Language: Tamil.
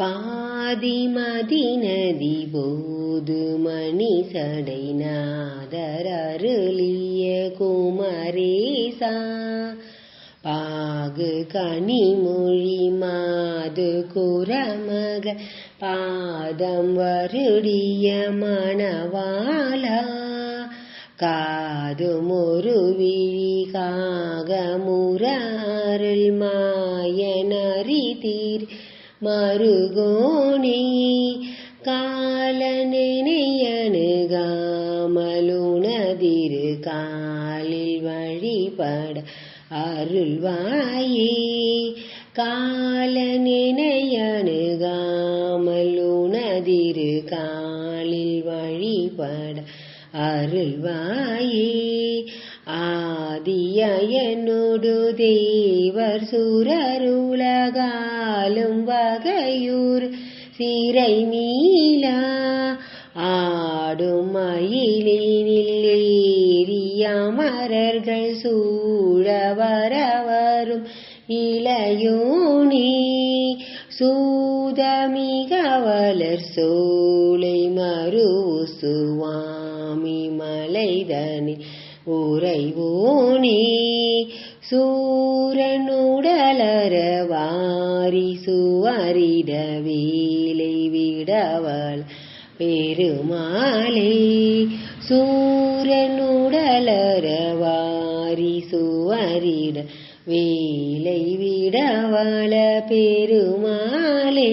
பாதிமதி நதி போது மணி சடைநாதர் அருளிய குமரேசா. பாகு கனிமொழி மாது குரமக பாதம் வருடிய மணவாலா காது ஒரு விழிகாக காகமுரல் மாயனரி தீர் மருகோணி காலனெனையணுகாமலுனதிரு காலில் வழிபட அருள்வாயே. காலனெனையணுகாமலுனதிரு காலில் வழிபட அருள்வாயே. ஆதியனொடு தேவர் சுரருலகா சுரருலகாலும் வகையூர். சீரை நீலா ஆடும் மயிலினில் ஏறியமரர்கள் சூழ வரவரும் இளையோனி. சூதமிக வளர் சோலை மருவு சுவாமி மலைதனில் உறைவோனே சூரனுடலரவாரி சுவரிட வேலை விடவள் பெருமாளே சூரனுடலரவாரி சுவரிட வேலை விடவள பெருமாளே.